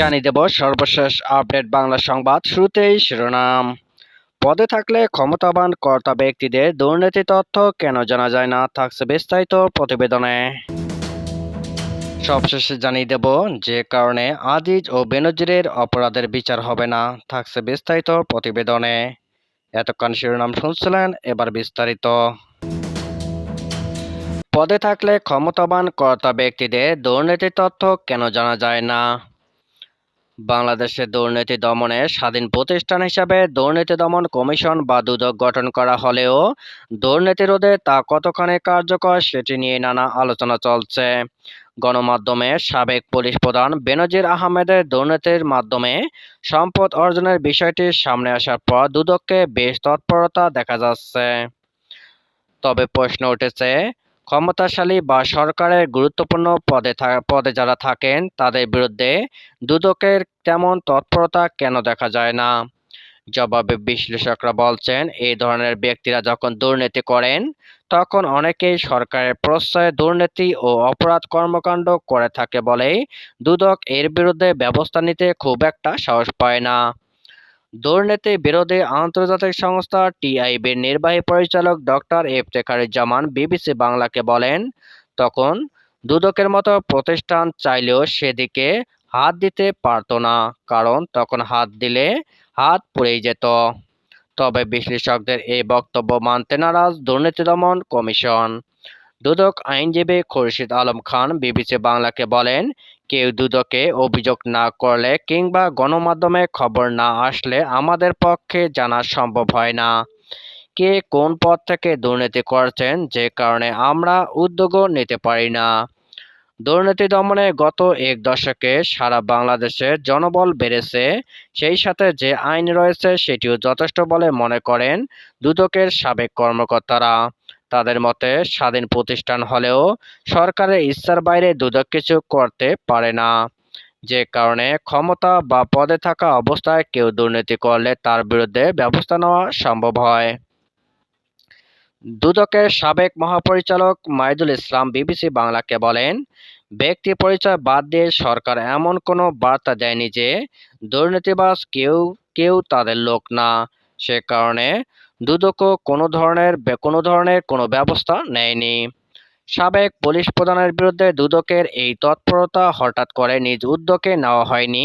জানিয়ে দেব সর্বশেষ আপডেট বাংলা সংবাদ শুরুতেই শিরোনাম। পদে থাকলে ক্ষমতাবান কর্তা ব্যক্তিদের দুর্নীতি তথ্য কেন জানা যায় না থাকছে বিস্তারিত প্রতিবেদনে। সবশেষে জানিয়ে দেব, যে কারণে আজিজ ও বেনজিরের অপরাধের বিচার হবে না থাকছে বিস্তারিত প্রতিবেদনে। এতক্ষণ শিরোনাম শুনছিলেন, এবার বিস্তারিত। পদে থাকলে ক্ষমতাবান কর্তা ব্যক্তিদের দুর্নীতি তথ্য কেন জানা যায় না বাংলাদেশে দুর্নীতি দমনে স্বাধীন প্রতিষ্ঠান হিসাবে দুর্নীতি দমন কমিশন বা দুদক গঠন করা হলেও দুর্নীতি রোধে তা কতখানি কার্যকর সেটি নিয়ে নানা আলোচনা চলছে। গণমাধ্যমে সাবেক পুলিশ প্রধান বেনজির আহমেদের দুর্নীতির মাধ্যমে সম্পদ অর্জনের বিষয়টি সামনে আসার পর দুদককে বেশ তৎপরতা দেখা যাচ্ছে। তবে প্রশ্ন উঠেছে ক্ষমতাশালী বা সরকারের গুরুত্বপূর্ণ পদে পদে যারা থাকেন, তাদের বিরুদ্ধে দুদকের তেমন তৎপরতা কেন দেখা যায় না? জবাবে বিশ্লেষকরা বলছেন, এই ধরনের ব্যক্তিরা যখন দুর্নীতি করেন, তখন অনেকেই সরকারের প্রশ্রয়ে দুর্নীতি ও অপরাধ কর্মকাণ্ড করে থাকে বলেই দুদক এর বিরুদ্ধে ব্যবস্থা নিতে খুব একটা সাহস পায় না। দুর্নীতি বিরোধী আন্তর্জাতিক সংস্থা টিআইবির নির্বাহী পরিচালক ডক্টর ইফতেখারুজ্জামান বিবিসি বাংলাকে বলেন, তখন দুদকের মতো প্রতিষ্ঠান চাইলেও সেদিকে হাত দিতে পারত না, কারণ তখন হাত দিলে হাত পুড়েই যেত। তবে বিশ্লেষকদের এই বক্তব্য মানতে নারাজ দুর্নীতি দমন কমিশন। দুদক আইনজীবী খুরশিদ আলম খান বিবিসি বাংলাকে বলেন কেউ দুদকে অভিযোগ না করলে কিংবা গণমাধ্যমে খবর না আসলে আমাদের পক্ষে জানা সম্ভব হয় না। কে কোন পদ থেকে দুর্নীতি করছেন, যে কারণে আমরা উদ্যোগও নিতে পারি না। দুর্নীতি দমনে গত এক দশকে সারা বাংলাদেশে জনবল বেড়েছে, সেই সাথে যে আইন রয়েছে সেটিও যথেষ্ট বলে মনে করেন দুদকের সাবেক কর্মকর্তারা। তাদের মতে স্বাধীন প্রতিষ্ঠান হলেও সরকারের ইচ্ছার বাইরে দুদক কিছু করতে পারে না। যে কারণে ক্ষমতা বা পদে থাকা অবস্থায় কেউ দুর্নীতি করলে তার বিরুদ্ধে ব্যবস্থা নেওয়া সম্ভব হয়। দুদকের সাবেক মহাপরিচালক মাইদুল ইসলাম বিবিসি বাংলাকে বলেন, ব্যক্তি পরিচয় বাদ দিয়ে সরকার এমন কোনো বার্তা দেয়নি যে দুর্নীতিবাজ কেউ কেউ তাদের লোক না। সে কারণে দুদকও কোনো ধরনের কোনো ধরনের কোনো ব্যবস্থা নেয়নি। সাবেক পুলিশ প্রধানের বিরুদ্ধে দুদকের এই তৎপরতা হঠাৎ করে নিজ উদ্যোগে নেওয়া হয়নি।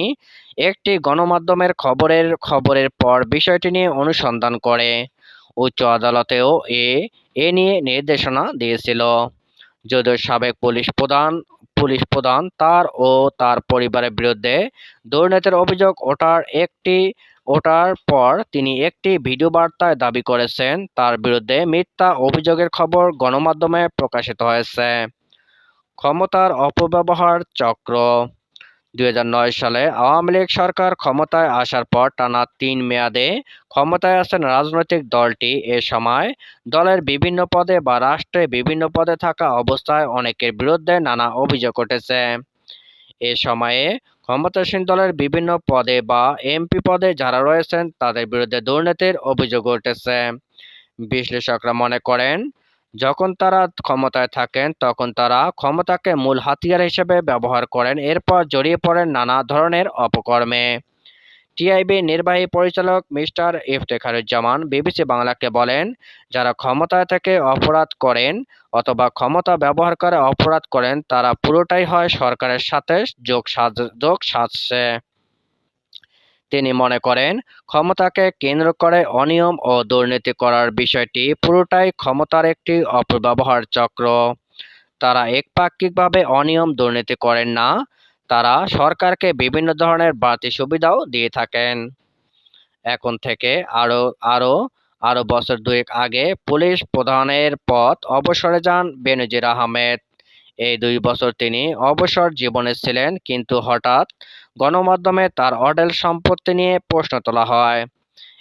একটি গণমাধ্যমের খবরের খবরের পর বিষয়টি নিয়ে অনুসন্ধান করে। উচ্চ আদালতেও এ এ নিয়ে নির্দেশনা দিয়েছিল। যদিও সাবেক পুলিশ প্রধান পুলিশ প্রধান তার ও তার পরিবারের বিরুদ্ধে দুর্নীতির অভিযোগ ওঠার একটি ওঠার পর তিনি একটি ভিডিও বার্তায় দাবি করেছেন, তার বিরুদ্ধে মিথ্যা অভিযোগের খবর গণমাধ্যমে প্রকাশিত হয়েছে। ক্ষমতার অপব্যবহার চক্র। দুই হাজার নয় সালে আওয়ামী লীগ সরকার ক্ষমতায় আসার পর টানা তিন মেয়াদে ক্ষমতায় আছেন রাজনৈতিক দলটি। এ সময় দলের বিভিন্ন পদে বা রাষ্ট্রে বিভিন্ন পদে থাকা অবস্থায় অনেকের বিরুদ্ধে নানা অভিযোগ উঠেছে। এ সময়ে ক্ষমতাসীন দলের বিভিন্ন পদে বা এমপি পদে যারা রয়েছেন, তাদের বিরুদ্ধে দুর্নীতির অভিযোগ উঠেছে। বিশ্লেষকরা মনে করেন, যখন তারা ক্ষমতায় থাকেন, তখন তারা ক্ষমতাকে মূল হাতিয়ার হিসেবে ব্যবহার করেন। এরপর জড়িয়ে পড়েন নানা ধরনের অপকর্মে। টিআইবি নির্বাহী পরিচালক মিস্টার ইফতেখারুজ্জামান বিবিসি বাংলাকে বলেন, যারা ক্ষমতায় থেকে অপরাধ করেন অথবা ক্ষমতা ব্যবহার করে অপরাধ করেন, তারা পুরোটাই হয় সরকারের সাথে যোগ যোগ সাজছে। তিনি মনে করেন, ক্ষমতাকে কেন্দ্র করে অনিয়ম ও দুর্নীতি করার বিষয়টি পুরোটাই ক্ষমতার একটি অপব্যবহার চক্র। তারা একপাক্ষিকভাবে অনিয়ম দুর্নীতি করেন না তারা সরকারকে বিভিন্ন ধরনের বাড়তি সুবিধাও দিয়ে থাকেন। এখন থেকে আরও আরও আরও বছর দুয়েক আগে পুলিশ প্রধানের পদ অবসরে যান বেনজির আহমেদ। এই দুই বছর তিনি অবসর জীবনে ছিলেন, কিন্তু হঠাৎ গণমাধ্যমে তার অডেল সম্পত্তি নিয়ে প্রশ্ন তোলা হয়।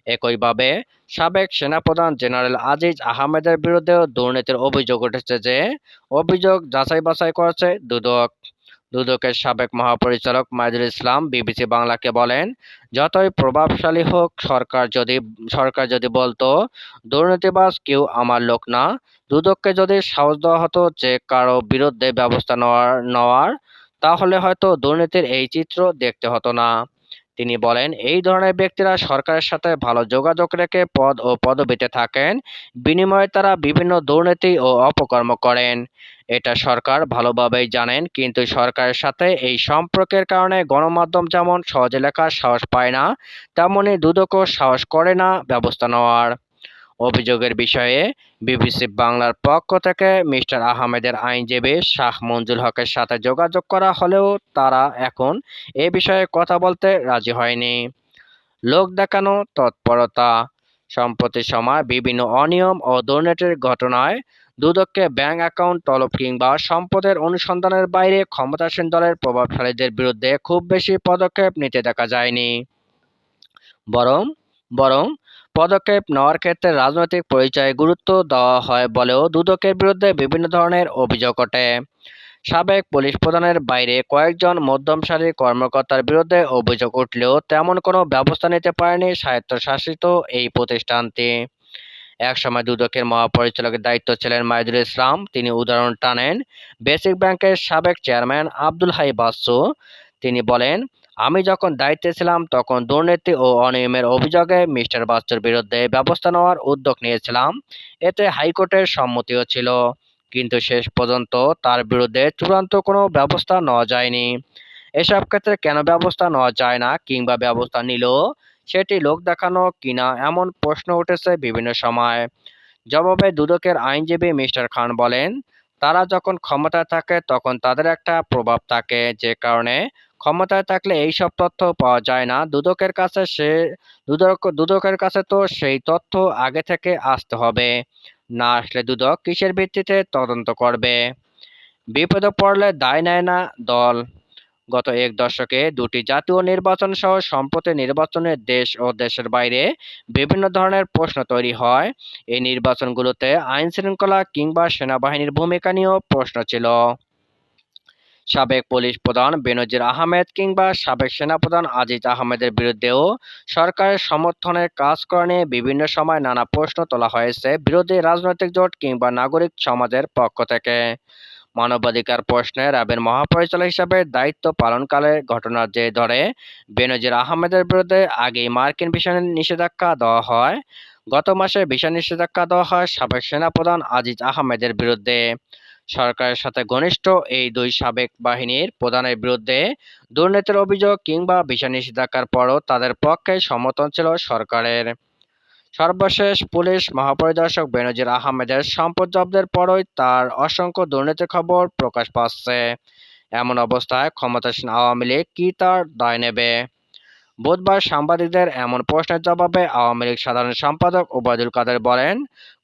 একইভাবে সাবেক সেনাপ্রধান জেনারেল আজিজ আহমেদের বিরুদ্ধেও দুর্নীতির অভিযোগ উঠেছে যে, অভিযোগ যাচাই বাছাই করেছে দুদক। দুদকের সাবেক মহাপরিচালক মাইদুল ইসলাম বিবিসি বাংলাকে বলেন, যতই প্রভাবশালী হোক, সরকার যদি সরকার যদি বলতো, দুর্নীতিবাজ কেউ আমার লোক না। দুদককে যদি সাহস দেওয়া হতো যে কারও বিরুদ্ধে ব্যবস্থা নেওয়ার নেওয়ার, তাহলে হয়তো দুর্নীতির এই চিত্র দেখতে হতো না। তিনি বলেন, এই ধরনের ব্যক্তিরা সরকারের সাথে ভালো যোগাযোগ রেখে পদ ও পদবিতে থাকেন। বিনিময়ে তারা বিভিন্ন দুর্নীতি ও অপকর্ম করেন। এটা সরকার ভালোভাবেই জানেন, কিন্তু সরকারের সাথে এই সম্পর্কের কারণে গণমাধ্যম যেমন সহজে লেখার সাহস পায় না, তেমনি দুদকও সাহস করে না ব্যবস্থা নেওয়ার। অভিযোগের বিষয়ে বিবিসি বাংলার পক্ষ থেকে মিস্টার আহমেদের আইনজীবী শাহ মঞ্জুল হকের সাথে যোগাযোগ করা হলেও তারা এখন এ বিষয়ে কথা বলতে রাজি হয়নি। লোক দেখানো তৎপরতা। সম্প্রতি সময় বিভিন্ন অনিয়ম ও দুর্নীতির ঘটনায় দুদককে ব্যাংক অ্যাকাউন্ট, তলব কিংবা সম্পদের অনুসন্ধানের বাইরে ক্ষমতাসীন দলের প্রভাবশালীদের বিরুদ্ধে খুব বেশি পদক্ষেপ নিতে দেখা যায়নি। বরং বরং পদক্ষেপ নেওয়ার ক্ষেত্রে রাজনৈতিক পরিচয়ে গুরুত্ব দেওয়া হয় বলেও দুদকের বিরুদ্ধে বিভিন্ন ধরনের অভিযোগ ওঠে। সাবেক পুলিশ প্রধানের বাইরে কয়েকজন মধ্যম সারির কর্মকর্তার বিরুদ্ধে অভিযোগ উঠলেও তেমন কোনো ব্যবস্থা নিতে পারেনি স্বায়ত্তশাসিত এই প্রতিষ্ঠানটি। একসময় দুদকের মহাপরিচালকের দায়িত্ব ছিলেন মাইদুল ইসলাম। তিনি উদাহরণ টানেন, বেসিক ব্যাংকের সাবেক চেয়ারম্যান আব্দুল হাই বাসু। তিনি বলেন, আমি যখন দায়িত্বে ছিলাম, তখন দুর্নীতি ও অনিয়মের অভিযোগে মিস্টার বাস্তুর বিরুদ্ধে ব্যবস্থা নেওয়ার উদ্যোগ নিয়েছিলাম। এতে হাইকোর্টের সম্মতিও ছিল। কিন্তু শেষ পর্যন্ত তার বিরুদ্ধে চূড়ান্ত কোনো ব্যবস্থা নেওয়া যায়নি। এসব ক্ষেত্রে কেন ব্যবস্থা নেওয়া যায় না কিংবা ব্যবস্থা নিল সেটি লোক দেখানো কিনা এমন প্রশ্ন উঠেছে বিভিন্ন সময়। জবাবে দুদকের আইনজীবী মিস্টার খান বলেন, তারা যখন ক্ষমতায় থাকে তখন তাদের একটা প্রভাব থাকে, যে কারণে ক্ষমতায় থাকলে এই সব তথ্য পাওয়া যায় না। দুদকের কাছে সে, দুদক, দুদকের কাছে তো সেই তথ্য আগে থেকে আসতে হবে। না আসলে দুদক কিসের ভিত্তিতে তদন্ত করবে? বিপদে পড়লে দায় নেয় না দল। গত এক দশকে দুটি জাতীয় নির্বাচন সহ সম্প্রতি নির্বাচনে দেশ ও দেশের বাইরে বিভিন্ন ধরনের প্রশ্ন তৈরি হয়। এই নির্বাচনগুলোতে আইন শৃঙ্খলা কিংবা সেনাবাহিনীর ভূমিকা নিয়েও প্রশ্ন ছিল। সাবেক পুলিশ প্রধান বেনজির আহমেদ কিংবা সাবেক সেনাপ্রধান আজিজ আহমেদের বিরুদ্ধেও সরকারের সমর্থনের কাজ করা নিয়ে বিভিন্ন সময় নানা প্রশ্ন তোলা হয়েছে বিরোধী রাজনৈতিক জোট কিংবা নাগরিক সমাজের পক্ষ থেকে। মানবাধিকার প্রশ্নে র্যাবের মহাপরিচালক হিসাবে দায়িত্ব পালনকালে ঘটনার যে ধরে, বেনজির আহমেদের বিরুদ্ধে আগেই মার্কিন ভিসা নিষেধাজ্ঞা দেওয়া হয়। গত মাসে ভিসা নিষেধাজ্ঞা দেওয়া হয় সাবেক সেনাপ্রধান আজিজ আহমেদের বিরুদ্ধে। সরকারের সাথে ঘনিষ্ঠ এই দুই সাবেক বাহিনীর প্রধানের বিরুদ্ধে দুর্নীতির অভিযোগ কিংবা ভিসা নিষেধাজ্ঞার পরও তাদের পক্ষে সমর্থন ছিল সরকারের। সর্বশেষ পুলিশ মহাপরিদর্শক বেনজির আহমেদের সম্পদ জব্দের পরই তার অসংখ্য দুর্নীতির খবর প্রকাশ পাচ্ছে। এমন অবস্থায় ক্ষমতাসীন আওয়ামী লীগ কি তার দায় নেবে? বুধবার সাংবাদিকদের এমন প্রশ্নের জবাবে আওয়ামী লীগ সাধারণ সম্পাদক ওবায়দুল কাদের বলেন,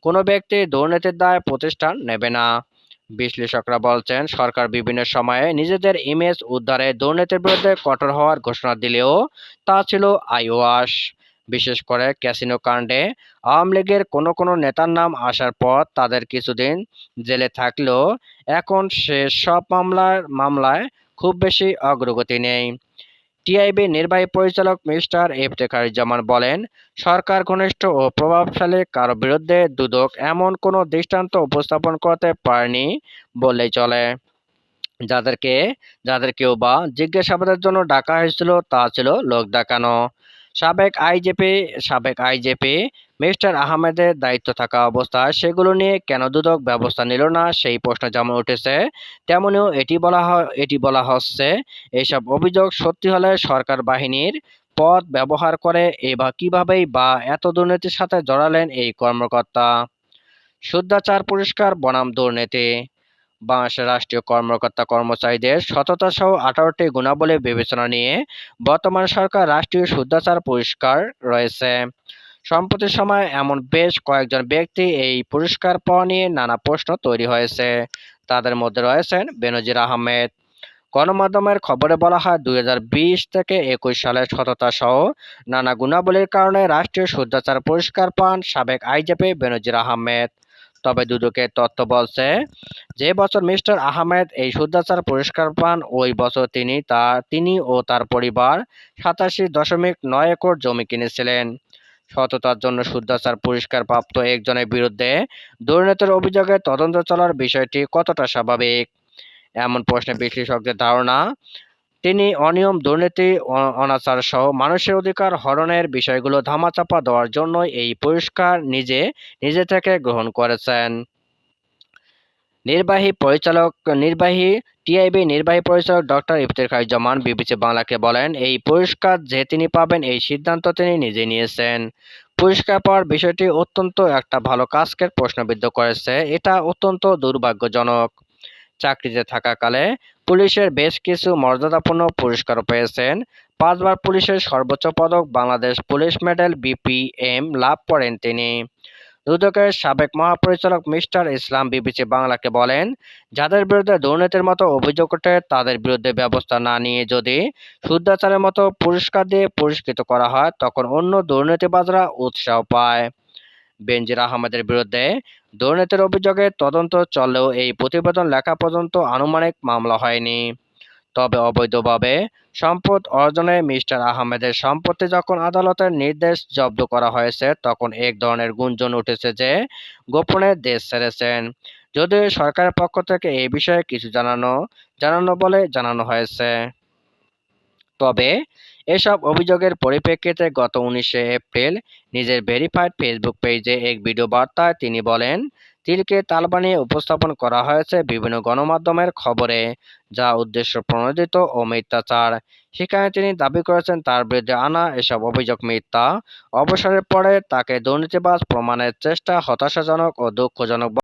কোনো ব্যক্তি দুর্নীতির দায় প্রতিষ্ঠান নেবে না। বিশ্লেষকরা বলছেন, সরকার বিভিন্ন সময়ে নিজেদের ইমেজ উদ্ধারে দুর্নীতির বিরুদ্ধে কঠোর হওয়ার ঘোষণা দিলেও তা ছিল আইওয়াস বিশেষ করে ক্যাসিনো কাণ্ডে আওয়ামী লীগের কোনো কোনো নেতার নাম আসার পর তাদের কিছুদিন জেলে থাকলেও এখন সে সব মামলার মামলায় খুব বেশি অগ্রগতি নেই। টিআইবি নির্বাহী পরিচালক মিস্টার ইফতেখারুজ্জামান বলেন, সরকার ঘনিষ্ঠ ও প্রভাবশালী কারও বিরুদ্ধে দুদক এমন কোনো দৃষ্টান্ত উপস্থাপন করতে পারেনি বললেই চলে। যাদেরকে, যাদের কেউ বা জিজ্ঞাসাবাদের জন্য ডাকা হয়েছিল তা ছিল লোক দেখানো। সাবেক আইজিপি সাবেক আইজিপি মিস্টার আহমেদের দায়িত্ব থাকা অবস্থায় সেগুলো নিয়ে কেন দুদক ব্যবস্থা নিল না, সেই প্রশ্ন যেমন উঠেছে। তেমনিও এটি বলা হয়, এটি বলা হচ্ছে এইসব অভিযোগ সত্যি হলে সরকার বাহিনীর পদ ব্যবহার করে এ বা কীভাবেই বা এত দুর্নীতির সাথে জড়ালেন এই কর্মকর্তা। শুদ্ধাচার পুরস্কার, বনাম দুর্নীতি। বাংলাদেশের রাষ্ট্রীয় কর্মকর্তা কর্মচারীদের সততা সহ আঠারোটি গুণাবলী বিবেচনা নিয়ে বর্তমান সরকার রাষ্ট্রীয় শুদ্ধাচার পুরস্কার রয়েছে। সম্প্রতি সময় এমন বেশ কয়েকজন ব্যক্তি এই পুরস্কার পাওয়া নিয়ে নানা প্রশ্ন তৈরি হয়েছে। তাদের মধ্যে রয়েছেন বেনজির আহমেদ। গণমাধ্যমের খবরে বলা হয়, দুই হাজার বিশ থেকে একুশ সালের সততা সহ নানা গুণাবলীর কারণে রাষ্ট্রীয় শুদ্ধাচার পুরস্কার পান সাবেক আইজিপি বেনজির আহমেদ। তবে দুদকের তথ্য বলছে যে বছর মিস্টার আহমেদ এই শুদ্ধাচার পুরস্কার পান, ওই বছর তিনি তার তিনি ও তার পরিবার সাতাশি দশমিক নয় একর জমি কিনেছিলেন। সততার জন্য শুদ্ধাচার পুরস্কার প্রাপ্ত একজনের বিরুদ্ধে দুর্নীতির অভিযোগে তদন্ত চলার বিষয়টি কতটা স্বাভাবিক? এমন প্রশ্নে বিশ্লেষকদের ধারণা তিনি অনিয়ম, দুর্নীতি অনাচার সহ মানুষের অধিকার হরণের বিষয়গুলো ধামাচাপা দেওয়ার জন্য এই পুরস্কার নিজে নিজে থেকে গ্রহণ করেছেন। নির্বাহী পরিচালক, নির্বাহী টিআইবি নির্বাহী পরিচালক ডক্টর ইফতেখারুজ্জামান বিবিসি বাংলাকে বলেন, এই পুরস্কার যে তিনি পাবেন এই সিদ্ধান্ত তিনি নিজে নিয়েছেন। পুরস্কার পাওয়ার বিষয়টি অত্যন্ত একটা ভালো কাজকে প্রশ্নবিদ্ধ করেছে। এটা অত্যন্ত দুর্ভাগ্যজনক। চাকরিতে থাকাকালে পুলিশের বেশ কিছু মর্যাদাপূর্ণ পুরস্কারও পেয়েছেন। পাঁচবার পুলিশের সর্বোচ্চ পদক বাংলাদেশ পুলিশ মেডেল বিপিএম লাভ করেন তিনি। দুদকের সাবেক মহাপরিচালক মিস্টার ইসলাম বিবিসি বাংলাকে বলেন, যাদের বিরুদ্ধে দুর্নীতির মতো অভিযোগ ওঠে, তাদের বিরুদ্ধে ব্যবস্থা না নিয়ে যদি শুদ্ধাচারের মতো পুরস্কার দিয়ে পুরস্কৃত করা হয়, তখন অন্য দুর্নীতিবাজরা উৎসাহ পায়। বেনজির আহমেদের বিরুদ্ধে দুর্নীতির অভিযোগে তদন্ত চললেও এই প্রতিবেদন লেখা পর্যন্ত আনুমানিক মামলা হয়নি। তবে অবৈধভাবে সম্পদ অর্জনে মিস্টার আহমেদের সম্পত্তি যখন আদালতের নির্দেশ জব্দ করা হয়েছে, তখন এক ধরনের গুঞ্জন উঠেছে যে গোপনে দেশ ছেড়েছেন। যদিও সরকারের পক্ষ থেকে এই বিষয়ে কিছু জানানো জানানো বলে জানানো হয়েছে। তবে এসব অভিযোগের পরিপ্রেক্ষিতে গত উনিশে এপ্রিল নিজের ভেরিফাইড ফেসবুক পেজে এক ভিডিও বার্তায় তিনি বলেন, তিলকে তাল বানিয়ে উপস্থাপন করা হয়েছে বিভিন্ন গণমাধ্যমের খবরে, যা উদ্দেশ্য প্রণোদিত ও মিথ্যাচার। সেখানে তিনি দাবি করেছেন, তার বিরুদ্ধে আনা এসব অভিযোগ মিথ্যা। অবসরের পরে তাকে দুর্নীতিবাজ প্রমাণের চেষ্টা হতাশাজনক ও দুঃখজনক